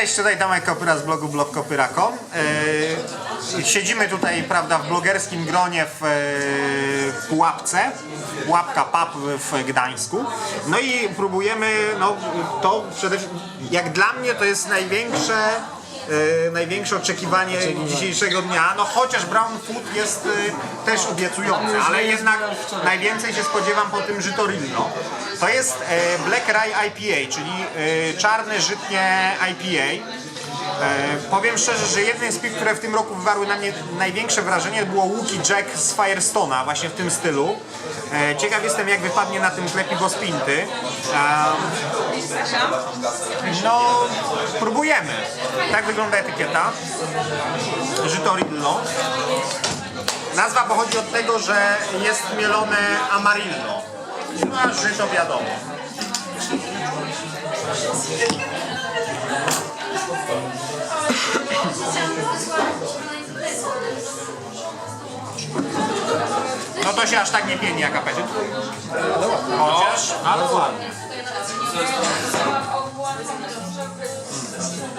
Cześć, tutaj Tomek Kopyra z blogu blogkopyra.com. Yy, siedzimy tutaj, prawda, w blogerskim gronie w yy, Pułapce, Pułapka Pub w Gdańsku. No i próbujemy, no to przede wszystkim, jak dla mnie to jest największe yy, największe oczekiwanie dzisiejszego dnia, no chociaż Brown Food jest yy, też obiecujący, ale jednak najwięcej się spodziewam po tym Żytorillo. To jest e, Black Rye IPA, czyli e, czarne żytnie IPA. E, powiem szczerze, że jednym z piw, które w tym roku wywarły na mnie największe wrażenie było Łuki Jack z Firestone'a, właśnie w tym stylu. E, ciekaw jestem jak wypadnie na tym tle piwo z Pinty. E, no, próbujemy. Tak wygląda etykieta. Żytorillo. Nazwa pochodzi od tego, że jest mielone amarillo. No a żyto wiadomo. No to się aż tak nie pieni jak apetyt. Chociaż, ale ładnie.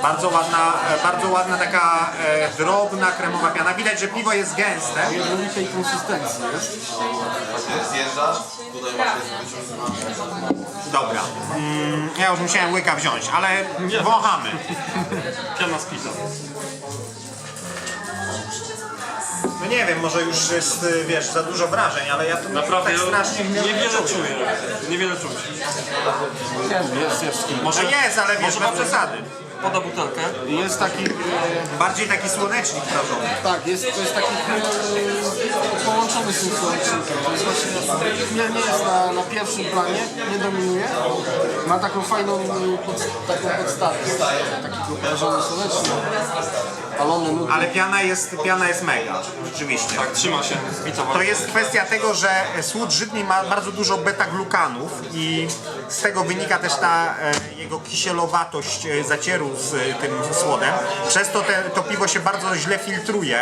Bardzo ładna, e, bardzo ładna taka e, drobna kremowa piana. Widać, że piwo jest gęste. jednolitej konsystencji jest. Tutaj właśnie Dobra. Mm, ja już musiałem łyka wziąć, ale wąchamy. Piana z pizza. No nie wiem, może już jest, y, wiesz, za dużo wrażeń, ale ja tu Naprawdę tak strasznie nie niewiele czuję. Niewiele czuć. Jest, jest. Może jest, ale wiesz, bez przesady. Poda butelkę. Jest taki, Bardziej taki słonecznik prażony. tak, jest, to jest taki e, połączony z tym słonecznikiem. To jest właśnie, nie, nie jest na, na pierwszym planie, nie dominuje. Ma taką fajną e, pod, taką podstawę. Taki prażony słonecznik. Palony. Ale piana jest, piana jest mega, rzeczywiście. Tak, trzyma się. To jest kwestia tego, że słód żytni ma bardzo dużo beta-glukanów i z tego wynika też ta e, jego kisielowatość e, zacieru z e, tym słodem. Przez to te, to piwo się bardzo źle filtruje,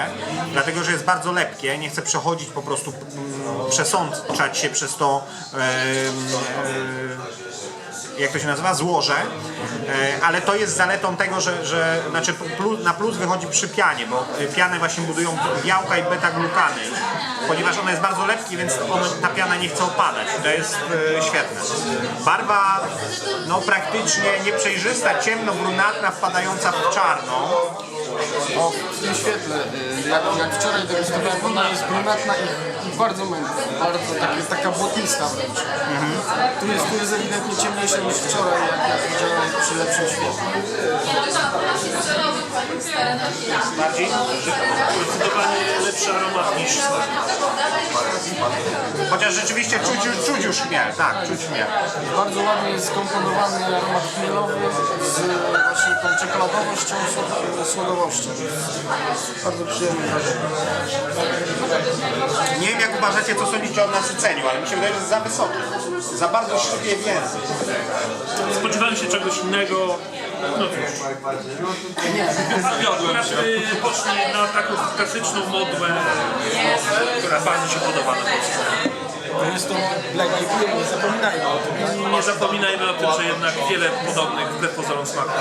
dlatego że jest bardzo lepkie, nie chce przechodzić po prostu, mm, przesączać się przez to e, e, jak to się nazywa, złoże, e, ale to jest zaletą tego, że, że znaczy plus, na plus wychodzi przy pianie, bo e, pianę właśnie budują białka i beta-glukany, ponieważ ona jest bardzo lepki, więc ta piana nie chce opadać. To jest e, świetne. Barwa no praktycznie nieprzejrzysta, ciemno-brunatna, wpadająca w czarną. O, w tym świetle, e, jak, jak wczoraj degustowałem, ona jest brunatna i, i bardzo mętna. Bardzo taka, taka błotnista wręcz. Tu, jest, tu jest ewidentnie ciemniejsza niż wczoraj, jak, jak widziałem przy lepszym świetle. Bardziej Zdecydowanie lepszy aromat niż smak. Chociaż rzeczywiście czuć, czuć już chmiel, tak, czuć chmiel. Bardzo ładnie jest skomponowany aromat chmielowy z właśnie tą czekoladowością, słod- słodowością. Bardzo przyjemny wrażenie. Nie wiem jak uważacie, co sądzicie o nasyceniu, ale mi się wydaje, że jest za wysokie. Za bardzo szybkie w język. Spodziewałem się czegoś innego. No cóż. Zawiodłem się. Poszli na taką klasyczną modłę, która bardzo się podoba na Polsce. To jest to Black IPA, nie zapominajmy o tym. Nie zapominajmy o tym, że jednak wiele podobnych wbrew pozorom smaków.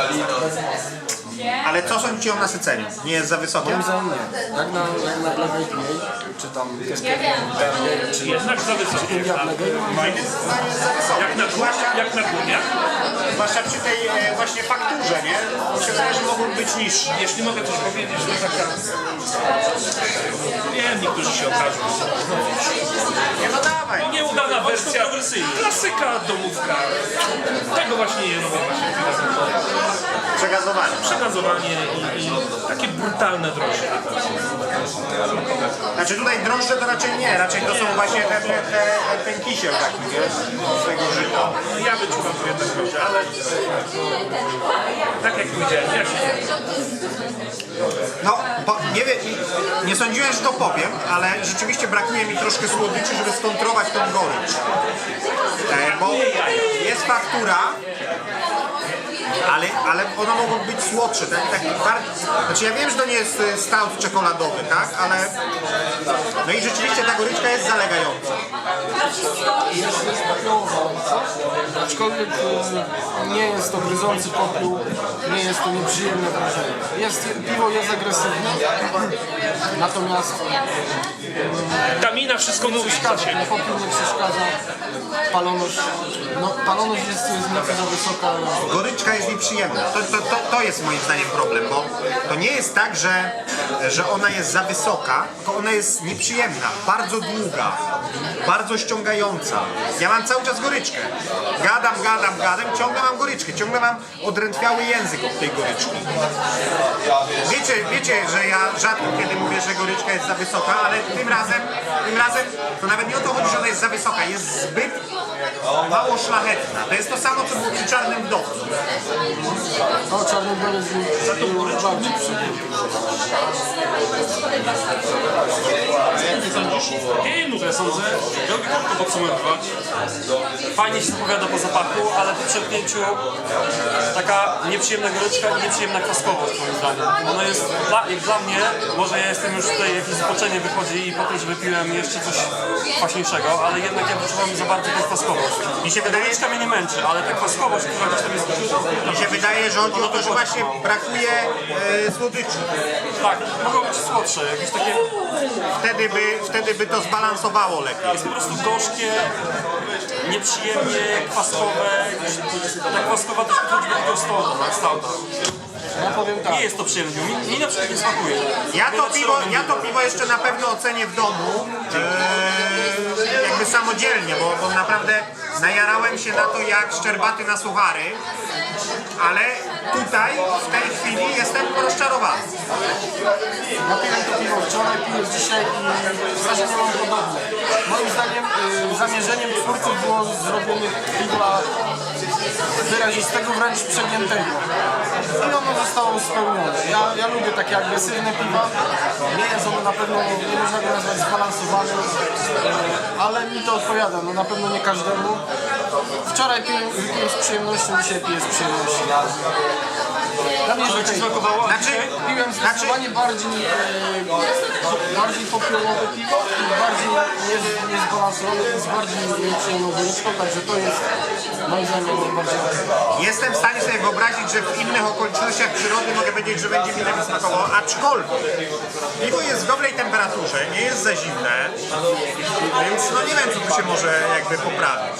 Ale co sądzicie o nasyceniu? Nie jest za wysokie? Moim zdaniem nie. Jak na, jak na Black IPA, czy tam Cascade Imperial, czy Jednak za wysokie. India Moim zdaniem jest za wysokie. Jak na, Zwłaszcza, jak na górniach. zwłaszcza przy tej e, właśnie fakturze, nie? Mi się wydaje, że mogą być niższe. Jeśli mogę coś powiedzieć, to taka... Wiem, niektórzy się okażą. Nie no dawaj. Nieudana wersja, klasyka, domówka. Tego właśnie nie lubię właśnie w piwach. Przegazowani. Przegazowanie i, i takie brutalne drożdże. Znaczy tutaj drożdże to raczej nie, raczej to są właśnie te, te, te, ten kisiel taki, nie? Z tego żyta. No ja wyczuwam tu jednak drożdże, ale tak jak ja się No, po, nie wiem, nie sądziłem, że to powiem, ale rzeczywiście brakuje mi troszkę słodyczy, żeby skontrować tą gorycz. E, bo jest faktura, ale, ale one mogą być słodsze, tak, tak bardziej, znaczy ja wiem, że to nie jest e, stout czekoladowy, tak, ale no i rzeczywiście ta goryczka jest zalegająca. Jest, lekko, aczkolwiek e, nie jest to gryzący popiół, nie jest to nieprzyjemne wrażenie. Jest, piwo jest agresywne, natomiast Ta mina wszystko mówi za przeszkadza, ten popiół nie przeszkadza, paloność, no, paloność jest, jest nieco za wysoka. Goryczka jest nieprzyjemna. To, to, to, to jest moim zdaniem problem, bo to nie jest tak, że, że ona jest za wysoka, tylko ona jest nieprzyjemna, bardzo długa, bardzo ściągająca. Ja mam cały czas goryczkę. Gadam, gadam, gadam, ciągle mam goryczkę, ciągle mam odrętwiały język od tej goryczki. Wiecie, wiecie, że ja rzadko kiedy mówię, że goryczka jest za wysoka, ale tym razem, tym razem to nawet nie o to chodzi, że ona jest za wysoka, jest zbyt mało szlachetna. To jest to samo, co było przy czarnym wdowcu. No, czarny doniec był, był bardziej przyjemny. Nie no, ja sądzę, żeby krótko podsumowywać. Fajnie się zapowiada po zapachu, ale po przepnięciu taka nieprzyjemna goryczka i nieprzyjemna kwaskowość moim zdaniem. Ono jest, dla, jak dla mnie, może ja jestem już tutaj, jakieś zboczenie wychodzi i po tym, że wypiłem jeszcze coś kwaśniejszego, ale jednak ja wyczuwam za bardzo tę kwaskowość. Mi się wydaje, goryczka mnie nie męczy, ale ta kwaskowość, która gdzieś tam jest... mi się wydaje, że chodzi o to, że właśnie brakuje e, słodyczy. Tak, mogą być słodsze, jakieś takie... Wtedy by, wtedy by to zbalansowało lepiej. Jest po prostu gorzkie, nieprzyjemnie kwaskowe. Ta kwaskowa też podchodzi do tego stołu, stałta. Ja powiem tak. Nie jest to przyjemne, mi, mi na przykład nie smakuje. Ja to, piwo, ja to piwo jeszcze na pewno ocenię w domu, e, jakby samodzielnie, bo, bo naprawdę najarałem się na to jak szczerbaty na suchary, ale tutaj w tej chwili jestem rozczarowany. Ja piłem to piwo wczoraj, piję dzisiaj i wrażenie mam podobne. Moim zdaniem y, zamierzeniem twórców było zrobienie piwa wyrazistego, wręcz przegiętego. I ono zostało spełnione. Ja, ja lubię takie agresywne piwa. Nie jest ono na pewno, nie można go nazwać zbalansowanym, y, ale mi to odpowiada. No na pewno nie każdemu. Wczoraj piłem, z przyjemnością, dzisiaj piję z przyjemnością. Dla mnie jest okej. smakowało? Znaczy, Piłem znaczy zdecydowanie bardziej, e, bardziej popiołowe piwo i bardziej nie- niezbalansowane, jest bardziej nieprzyjemną goryczką, także to jest moim zdaniem jak najbardziej okej. Jestem w stanie sobie wyobrazić, że w innych okolicznościach przyrody mogę powiedzieć, że będzie mi lepiej smakowało, aczkolwiek piwo jest w dobrej temperaturze, nie jest za zimne, więc no nie wiem, co tu się może jakby poprawić.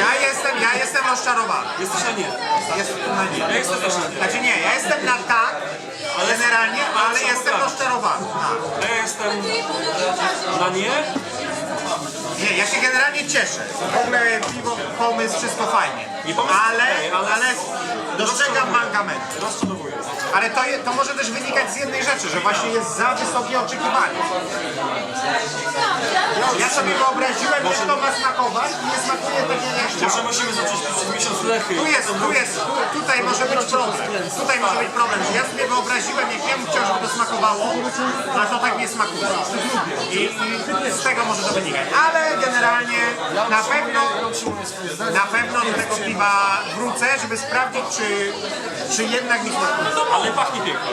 Ja jestem, ja jestem rozczarowany. Jesteś na nie. Jestem na nie. Ja jestem na nie. Znaczy nie, ja jestem na tak, generalnie, ale jestem rozczarowany. Tak. Ja jestem na nie. Nie, ja się generalnie cieszę. W ogóle piwo, pomysł, wszystko fajnie. Nie pomysł Ale, okej, ale- ale dostrzegam mankament. Rozczarowuję. Ale to, je, to może też wynikać z jednej rzeczy, że właśnie jest za wysokie oczekiwanie. Ja sobie wyobraziłem, jak to ma smakować i nie smakuje tak jak ja Może chciałem. musimy zacząć przez miesiąc lechy. Tu jest, tu jest, tu, tutaj może być problem. Tutaj może być problem, że ja sobie wyobraziłem, jak ja bym chciał, żeby to smakowało, a to tak nie smakuje. I, i z tego może to wynikać. Ale generalnie na pewno na pewno do tego piwa wrócę, żeby sprawdzić, czy, czy jednak mi smakuje. Ale pachnie pięknie.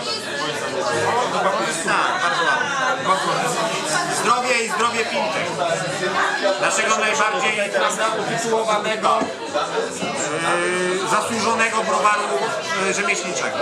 Tak, bardzo ładnie. Zdrowie i zdrowie Pintek. Naszego najbardziej utytułowanego, yy, zasłużonego browaru yy, rzemieślniczego.